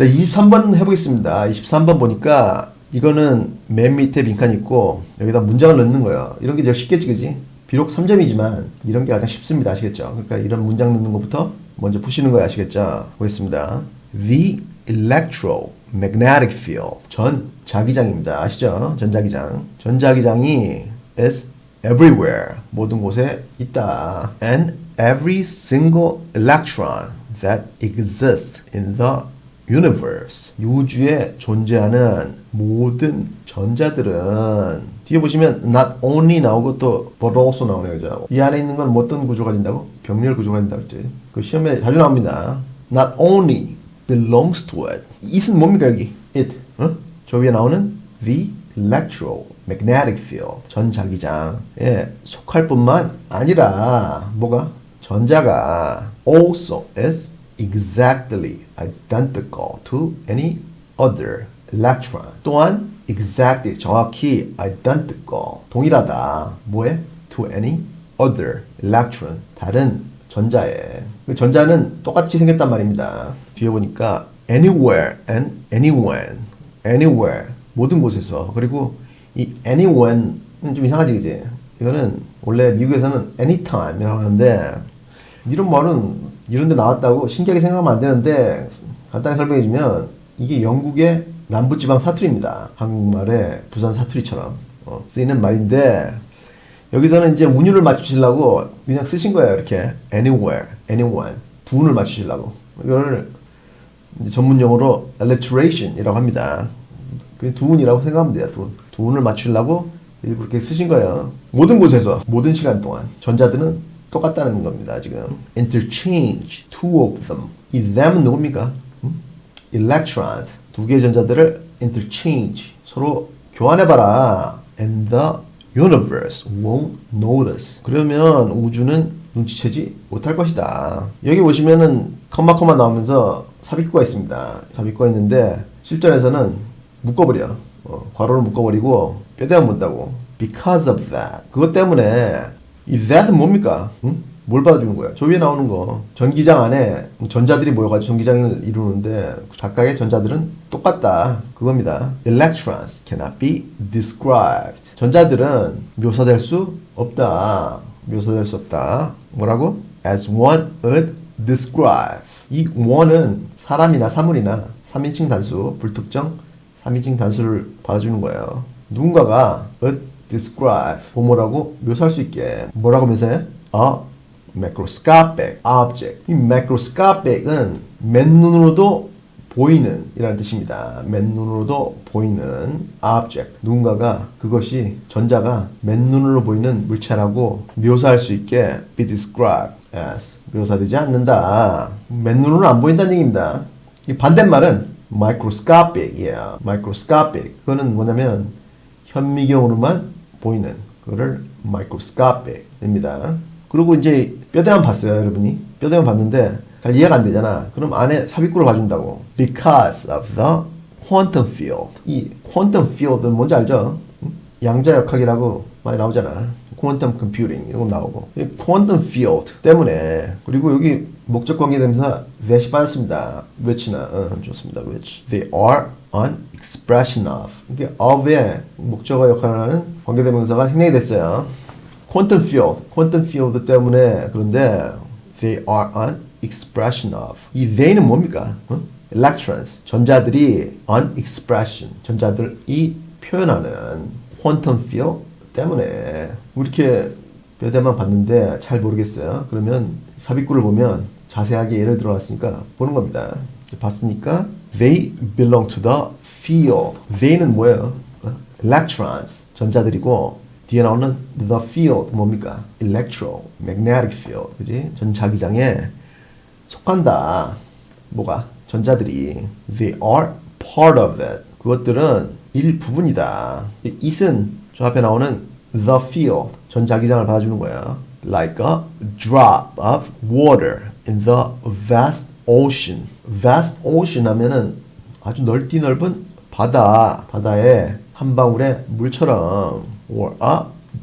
자, 23번 해보겠습니다. 23번 보니까 이거는 맨 밑에 빈칸이 있고 여기다 문장을 넣는 거예요. 이런 게 제일 쉽겠지, 그지? 비록 3점이지만 이런 게 가장 쉽습니다. 아시겠죠? 그러니까 이런 문장 넣는 것부터 먼저 푸시는 거예요. 아시겠죠? 보겠습니다. The electromagnetic field. 전 자기장입니다. 아시죠? 전자기장. 전자기장이 is everywhere. 모든 곳에 있다. And every single electron that exists in the universe. 이 우주에 존재하는 모든 전자들은 뒤에 보시면 not only 나오고 또 but also 나오네요. 그죠? 이 안에 있는 건뭐 어떤 구조가 된다고? 병렬 구조가 된다고 했지. 그 시험에 자주 나옵니다. not only belongs to it. it은 뭡니까 여기? it. 어? 저 위에 나오는 the electromagnetic field. 전자기장에 속할 뿐만 아니라 뭐가? 전자가 also is exactly identical to any other electron. 또한 exactly 정확히 identical 동일하다. 뭐에? to any other electron. 다른 전자에. 그 전자는 똑같이 생겼단 말입니다. 뒤에 보니까 anywhere and anywhen. anywhere 모든 곳에서 그리고 이 anywhen은 좀 이상하지 그지? 이거는 원래 미국에서는 anytime이라고 하는데 이런 말은 이런 데 나왔다고 신기하게 생각하면 안 되는데 간단히 설명해 주면 이게 영국의 남부지방 사투리입니다. 한국말의 부산 사투리처럼 어, 쓰이는 말인데 여기서는 이제 운율을 맞추시려고 그냥 쓰신 거예요. 이렇게 anywhere, anyone 두운을 맞추시려고 이걸 전문 용어로 alliteration이라고 합니다. 그 두운이라고 생각하면 돼요. 두운. 두운을 맞추려고 이렇게 쓰신 거예요. 모든 곳에서 모든 시간 동안 전자들은 똑같다는 겁니다. 지금 interchange two of them. 이 them은 누굽니까? 음? electrons 두 개의 전자들을 interchange 서로 교환해봐라. and the universe won't notice. 그러면 우주는 눈치채지 못할 것이다. 여기 보시면은 컴마 컴마 나오면서 삽입구가 있습니다. 삽입구가 있는데 실전에서는 묶어버려. 어, 괄호를 묶어버리고 뼈대만 문다고. Because of that. 그것 때문에 이 that은 뭡니까? 응? 뭘 받아주는 거야? 저 위에 나오는 거. 전기장 안에 전자들이 모여가지고 전기장을 이루는데 각각의 전자들은 똑같다. 그겁니다. Electrons cannot be described. 전자들은 묘사될 수 없다. 묘사될 수 없다. 뭐라고? As one would describe. 이 one은 사람이나 사물이나 3인칭 단수, 불특정 3인칭 단수를 받아주는 거예요. 누군가가 would describe 보모라고 묘사할 수 있게 뭐라고 묘사해? A macroscopic object. 이 macroscopic은 맨눈으로도 보이는 이라는 뜻입니다. 맨눈으로도 보이는 object. 누군가가 그것이 전자가 맨눈으로 보이는 물체라고 묘사할 수 있게 be described as 묘사되지 않는다. 맨눈으로는 안 보인다는 얘기입니다. 이 반대말은 microscopic이에요. microscopic. 그거는 뭐냐면 현미경으로만 보이는 그거를 microscopic입니다. 그리고 이제 뼈대만 봤어요, 여러분이. 뼈대만 봤는데 잘 이해가 안 되잖아. 그럼 안에 삽입구를 봐준다고. Because of the quantum field. 이 quantum field는 뭔지 알죠? 응? 양자역학이라고 많이 나오잖아. Quantum computing 이런 거 나오고. 이 quantum field 때문에 그리고 여기 목적 관계 대명사 that이 빠졌습니다. which나 어, 좋습니다. which they are an expression of. 이게 of의 목적어 역할을 하는 관계 대명사가 생략이 됐어요. quantum field, quantum field 때문에 그런데 they are an expression of. 이 they는 뭡니까? 어? electrons, 전자들이 an expression, 전자들이 표현하는 quantum field 때문에 이렇게 뼈대만 봤는데 잘 모르겠어요. 그러면 삽입구를 보면 자세하게 예를 들어왔으니까 보는 겁니다. 봤으니까 they belong to the field. they는 뭐예요? 어? electrons, 전자들이고 뒤에 나오는 the field 뭡니까? electromagnetic field. 그지? 전자기장에 속한다. 뭐가? 전자들이 they are part of it. 그것들은 일부분이다. 이 it은 저 앞에 나오는 the field 전자기장을 받아주는 거야. Like a drop of water in the vast ocean. vast ocean 하면은 아주 넓디 넓은 바다, 바다에 한 방울의 물처럼 or a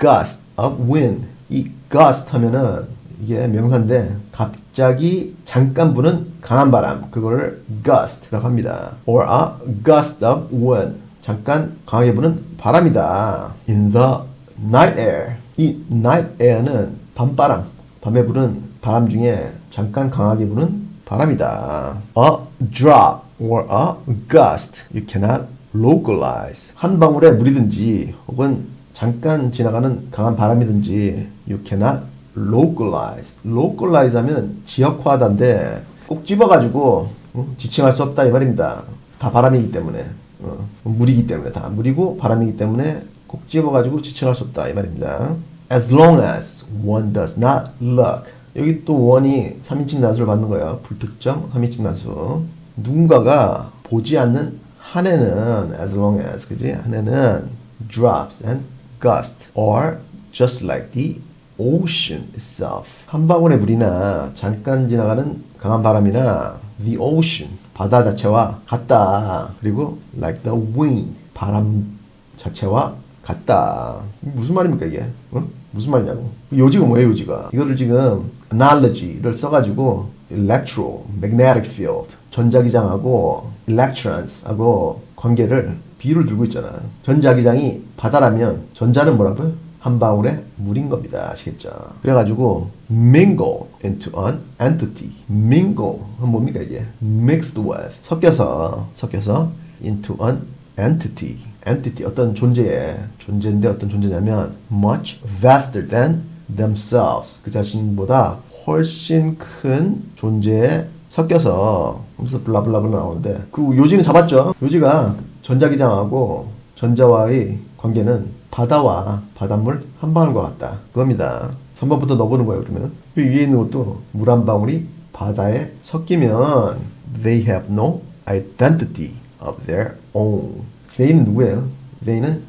gust of wind. 이 gust 하면은 이게 명사인데 갑자기 잠깐 부는 강한 바람 그거를 gust라고 합니다. or a gust of wind 잠깐 강하게 부는 바람이다. in the night air 이 night air는 밤바람 밤에 부는 바람 중에 잠깐 강하게 부는 바람이다. a drop or a gust you cannot localize 한 방울의 물이든지 혹은 잠깐 지나가는 강한 바람이든지 you cannot localize. localize 하면 지역화하다인데 꼭 집어가지고 어, 지칭할 수 없다 이 말입니다. 다 바람이기 때문에 어, 물이기 때문에 다 물이고 바람이기 때문에 꼭 집어가지고 지칭할 수 없다 이 말입니다. As long as one does not look 여기 또 원이 3인칭 나수를 받는 거예요. 불특정 3인칭 나수. 누군가가 보지 않는 한 해는 as long as 그지 한 해는 drops and gusts are just like the ocean itself. 한 방울의 물이나 잠깐 지나가는 강한 바람이나 the ocean 바다 자체와 같다. 그리고 like the wind 바람 자체와 같다. 무슨 말입니까 이게? 어? 무슨 말이냐고? 요지가 뭐예요 요지가? 이거를 지금 analogy를 써가지고 electromagnetic field 전자기장하고 electrons하고 관계를 비유를 들고 있잖아. 전자기장이 바다라면 전자는 뭐라고요? 한 방울의 물인 겁니다. 아시겠죠? 그래가지고 mingle into an entity. mingle 은 뭡니까 이게? mixed with 섞여서 섞여서 into an entity. Entity 어떤 존재에 존재인데 어떤 존재냐면 much vaster than themselves 그 자신보다 훨씬 큰 존재에 섞여서 하면서 블라블라블라 나오는데 그 요지는 잡았죠. 요지가 전자기장하고 전자와의 관계는 바다와 바닷물 한 방울과 같다. 그겁니다. 3번부터 넣어보는 거예요, 그러면. 그 위에 있는 것도 물 한 방울이 바다에 섞이면 they have no identity of their own. They는 누구예요? they는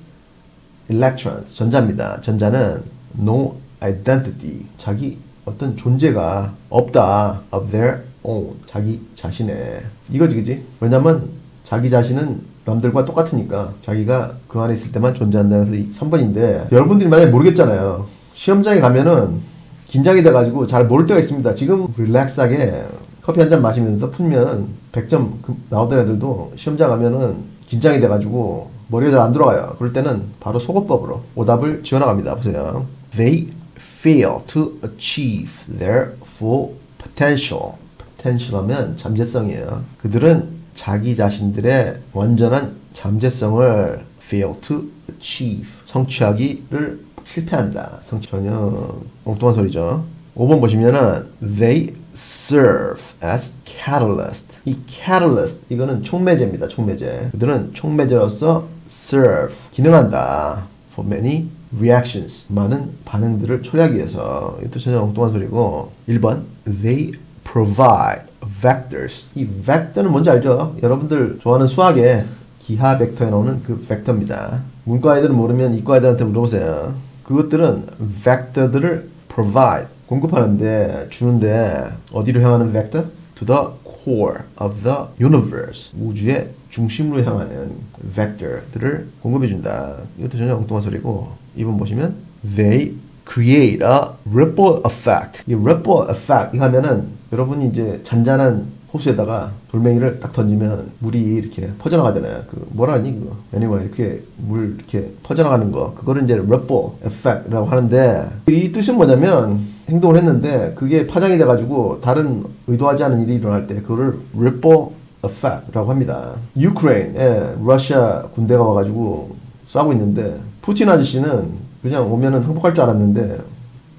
electrons, 전자입니다. 전자는 no identity, 자기 어떤 존재가 없다 of their own, 자기 자신의. 이거지, 그지? 왜냐면 자기 자신은 남들과 똑같으니까 자기가 그 안에 있을 때만 존재한다는 그래서 이 3번인데 여러분들이 만약에 모르겠잖아요. 시험장에 가면은 긴장이 돼가지고 잘 모를 때가 있습니다. 지금 릴렉스하게 커피 한 잔 마시면서 풀면 100점 나오던 애들도 시험장 가면은 긴장이 돼가지고 머리가 잘 안 들어가요. 그럴 때는 바로 속어법으로 오답을 지어나갑니다. 보세요. They fail to achieve their full potential. potential 하면 잠재성이에요. 그들은 자기 자신들의 완전한 잠재성을 fail to achieve. 성취하기를 실패한다. 성취 전혀 엉뚱한 소리죠. 5번 보시면은 they serve as catalyst. 이 catalyst 이거는 촉매제입니다. 촉매제. 그들은 촉매제로서 serve 기능한다. for many reactions 많은 반응들을 초래하기 위해서 이것도 전혀 엉뚱한 소리고 1번 they provide vectors 이 vector는 뭔지 알죠? 여러분들 좋아하는 수학에 기하 벡터에 나오는 그 벡터입니다. 문과 애들은 모르면 이과 애들한테 물어보세요. 그것들은 벡터들을 provide 공급하는데 주는데 어디로 향하는 벡터? To the core of the universe 우주의 중심으로 향하는 벡터들을 공급해준다. 이것도 전혀 엉뚱한 소리고 이번 보시면 they create a ripple effect. 이 ripple effect 이거 하면은 여러분이 이제 잔잔한 호수에다가 돌멩이를 딱 던지면 물이 이렇게 퍼져나가잖아요. 그 뭐라 하니 그거? anyway 이렇게 물 이렇게 퍼져나가는 거 그거를 이제 ripple effect라고 하는데 이 뜻은 뭐냐면 행동을 했는데 그게 파장이 돼가지고 다른 의도하지 않은 일이 일어날 때 그거를 ripple effect라고 합니다. 유크레인에 러시아 군대가 와가지고 싸우고 있는데 푸틴 아저씨는 그냥 오면은 항복할 줄 알았는데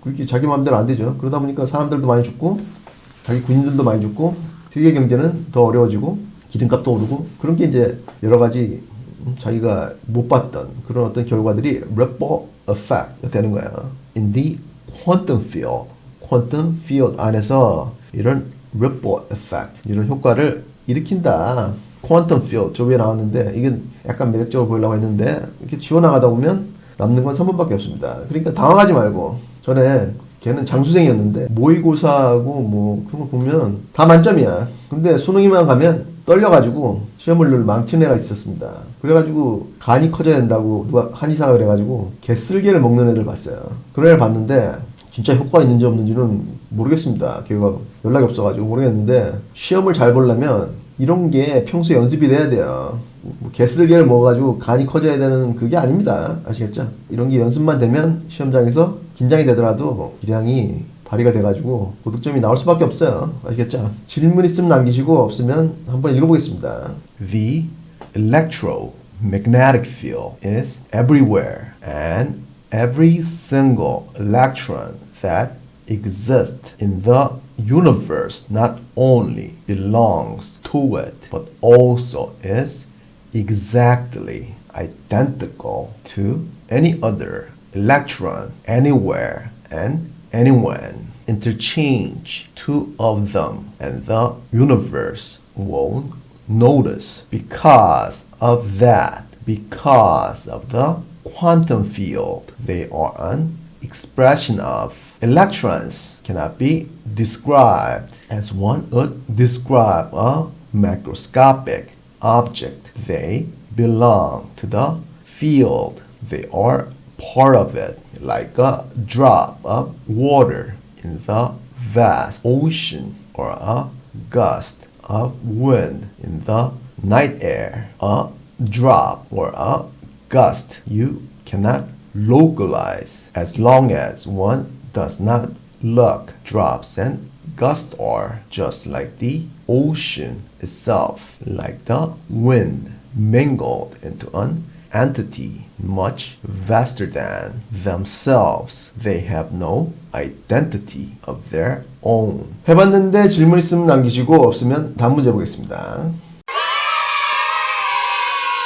그렇게 자기 마음대로 안 되죠. 그러다 보니까 사람들도 많이 죽고 자기 군인들도 많이 죽고 세계 경제는 더 어려워지고 기름값도 오르고 그런 게 이제 여러 가지 음, 자기가 못 봤던 그런 어떤 결과들이 ripple effect 되는 거예요. In the quantum field, 안에서 이런 ripple 이런 효과를 일으킨다. quantum field 저 위에 나왔는데 이게 약간 매력적으로 보이려고 했는데 이렇게 지워나가다 보면 남는 건 3번밖에 없습니다. 그러니까 당황하지 말고 전에 걔는 장수생이었는데 모의고사하고 뭐 그런 거 보면 다 만점이야. 근데 수능이만 가면 떨려가지고 시험을 망친 애가 있었습니다. 그래가지고 간이 커져야 된다고 누가 한의사가 그래가지고 개쓸개를 먹는 애들 봤어요. 그런 애를 봤는데 진짜 효과 있는지 없는지는 모르겠습니다. 교육하고 연락이 없어가지고 모르겠는데 시험을 잘 보려면 이런 게 평소에 연습이 돼야 돼요. 뭐 개쓸개를 먹어가지고 간이 커져야 되는 그게 아닙니다. 아시겠죠? 이런 게 연습만 되면 시험장에서 긴장이 되더라도 기량이 발휘가 돼가지고 고득점이 나올 수밖에 없어요. 아시겠죠? 질문 있으면 남기시고 없으면 한번 읽어보겠습니다. The electromagnetic field is everywhere and every single electron that exists in the universe not only belongs to it but also is exactly identical to any other electron anywhere and anyone. Interchange two of them and the universe won't notice because of that, because of the quantum field. They are an expression of electrons cannot be described as one would describe a macroscopic object. They belong to the field. They are part of it, like a drop of water in the vast ocean or a gust of wind in the night air. A drop or a gust you cannot localize as long as one does not look. Drops and gusts are just like the ocean itself, like the wind mingled into an entity much vaster than themselves. They have no identity of their own. 해봤는데 질문 있으면 남기시고 없으면 다음 문제 보겠습니다.